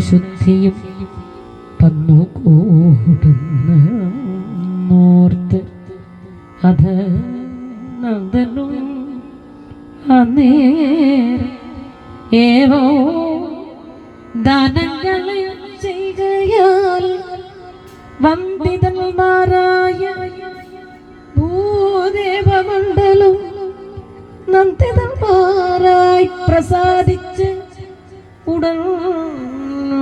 ശുദ്ധിയും പന്നുകൂടുന്നോർത്ത് അത് നന്ദനും ഏവോ ദാനങ്ങളെ ചെയ്കയാൽ വന്ദിതന്മാരായ ഭൂദേവമണ്ഡലം നന്ദിതന്മാരായി പ്രസാദിച്ച്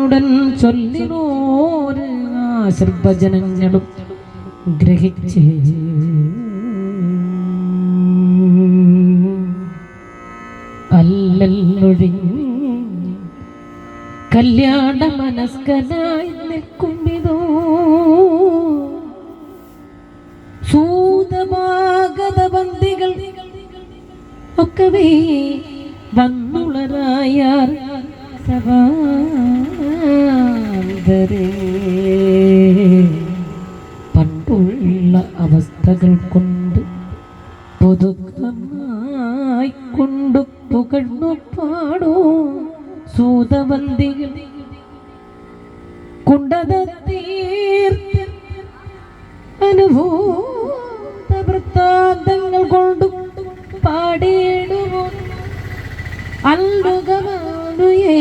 ഉടൻ ചൊല്ലിനോര് ആശീർവചനങ്ങളും ഗ്രഹിച്ച്. അല്ലല്ലൊഴിഞ്ഞ് കല്യാണ മനസ്കനായി നിൽക്കുമിതോ? സൂതമാഗത ബന്ധികൾ ഒക്കവേ വന്നുളരായ സഭാന്തരേ പണ്ടുള്ള അവസ്ഥകൾ കൊണ്ട് പുതുക്കമായി കൊണ്ടു പുകഴ്ന്നു പാടോ സൂതവന്തികൾ. കുണ്ടത തീർത്ത് അനുഭൂത വൃത്താന്തങ്ങൾ കൊണ്ടു പാടിയിടുമോ അല്ലുകമാലുയെ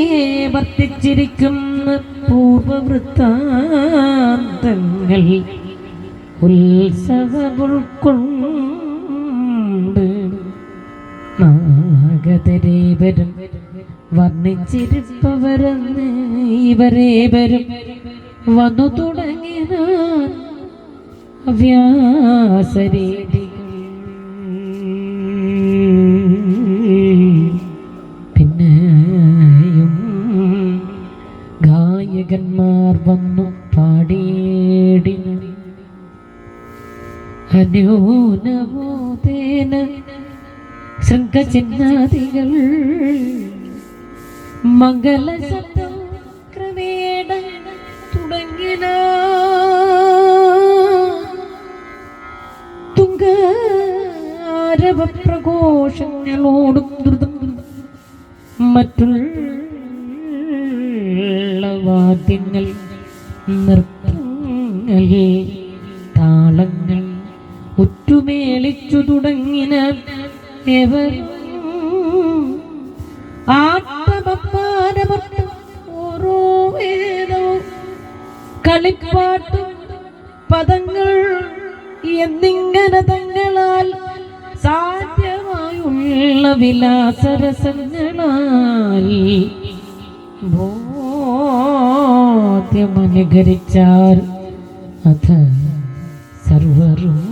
വർത്തിച്ചിരിക്കുന്ന പൂർവവൃത്താന്തങ്ങൾ ഉത്സവമുൾക്കൊണ്ട് നാഗതരേവരും വർണിച്ചിരിപ്പവരെന്ന് ഇവരേവരും വന്നു തുടങ്ങിയ വ്യാസരീതികൾ ഗായകന്മാർ വന്നു പാടേടി അന്യോനമോദേന ശൃംഖചിഹ്നാദികൾ മംഗളശബ്ദം ക്രമേണ തുടങ്ങിന. തുങ്കാരവ പ്രഘോഷങ്ങളോടും ദ്രുതം മറ്റുള്ള വാദ്യങ്ങൾ നൃത്തങ്ങൾ താളങ്ങൾ ഒറ്റുമേളിച്ചു തുടങ്ങിന എവർ ആട്ടമപ്പാനമർത്ത ഓരോ വേദവും. കളിപ്പാട്ടും പദങ്ങൾ എന്നിങ്ങനെ തങ്ങളാൽ സാധ്യമായുള്ള വിലാസരസങ്ങളാൽ मन घर चार। अथ सर्वरू